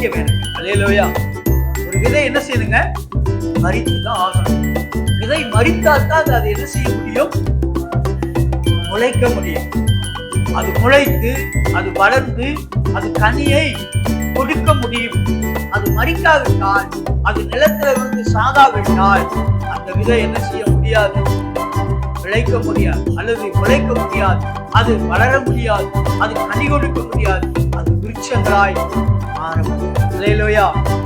முளைக்க வேணும் அலையலோயா ஒரு விதை என்ன செய்யணுங்க மறித்து தான் ஆகணும். விதை மறித்தால் தான் அது என்ன செய்ய முடியும்? முளைக்க முடியும். அது முளைத்து அது வளர்ந்து அது கனியை கொடுக்க முடியும். அது மறிக்காவிட்டால் அது நிலத்துல வந்து சாகாவிட்டால் அந்த விதை என்ன செய்ய முடியாது? விளைக்க முடியாது. அல்லது முளைக்க முடியாது. அது வளர முடியாது அது கனி கொடுக்க முடியாது அது விருட்சங்களாய் மாற இல்லையிலோயா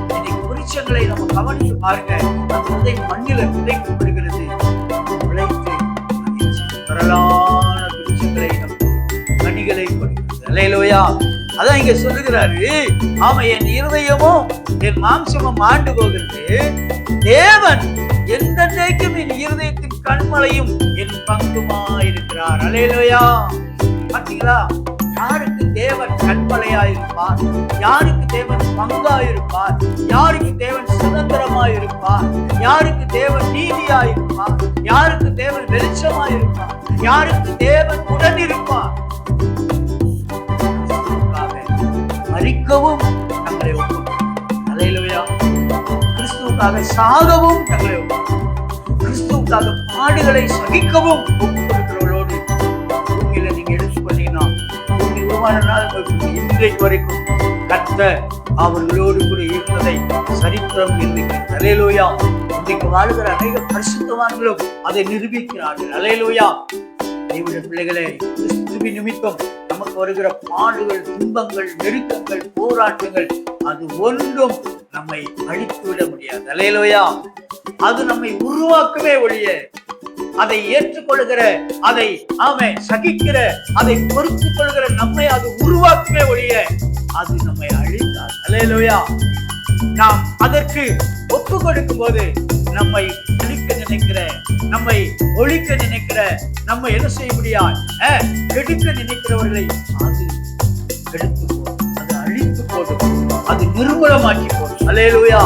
இன்னைக்கு விருட்சங்களை நம்ம கவனித்து பாருங்க. அந்த விதை மண்ணில விதைக்கப்படுகிறது விளைத்து பரலான விருட்சங்களை நமக்கு கனிகளை கொடுக்கிறது. இல்லையிலோயா அதான் இங்க சொல்லுகிறாரு ஆமா என் இருதயமும் என் மாம்சமும் ஆண்டு போகிறது. தேவன் எந்தெந்தைக்கும் என் இருதயத்தின் கண்மலையும் என் பங்குமா இருக்கிறார் அலையிலோயா பார்த்தீங்களா யாருக்கு தேவன் கண்மலையா இருப்பார் யாருக்கு தேவன் பங்கா இருப்பார் யாருக்கு தேவன் சுதந்திரமா இருப்பார் யாருக்கு தேவன் நீதியா இருப்பார் யாருக்கு தேவன் வெளிச்சமா இருப்பார் யாருக்கு தேவன் உடன் இருப்பார் மறிக்கவும் தங்களை ஒப்புக்கொடுத்தார். கிறிஸ்துவுக்காக சாகவும் தங்களை ஒப்புக்கொடுத்தார். கிறிஸ்துவுக்காக பாடுகளை சகிக்கவும் ஒப்புக்கொடுக்கிறவர்களோடு பதினாறு நாள் இன்றைக்கு வரைக்கும் கத்த அவர்களோடு கூட இருந்ததை சரித்திரம் நிரூபிக்கிறது அலையலோயா. இன்றைக்கு வாழ்கிற அநேக பரிசுத்தவான்களும் அதை நிரூபிக்கிறார்கள். அலையலோயா. தேவனுடைய பிள்ளைகளே கிறிஸ்துவி நிமித்தம் நமக்கு வருகிற பாடுகள் துன்பங்கள் நெருக்கங்கள் போராட்டங்கள் அது ஒன்றும் நம்மை அழித்து விட முடியாது. அலையலோயா. அது நம்மை உருவாக்கவே ஒழிய அதை ஏற்றுக்கொள்கிற அதை அவன் சகிக்கிற அதை பொறுத்துக் கொள்கிற நம்மை அது உருவாக்கவே ஒழிய அது நம்மை அழித்தார். அலையலோயா நாம் அதற்கு ஒப்பு கொடுக்கும் போது நம்மை அழிக்க நினைக்கிற நம்மை ஒழிக்க நினைக்கிற நம்ம என்ன செய்ய முடியாது? அஹ், கெடுக்க நினைக்கிறவர்களை அது கெடுத்து போடும். அது அழித்து போடும். அது நிர்மூலமாக்கி போடும். அலையலோயா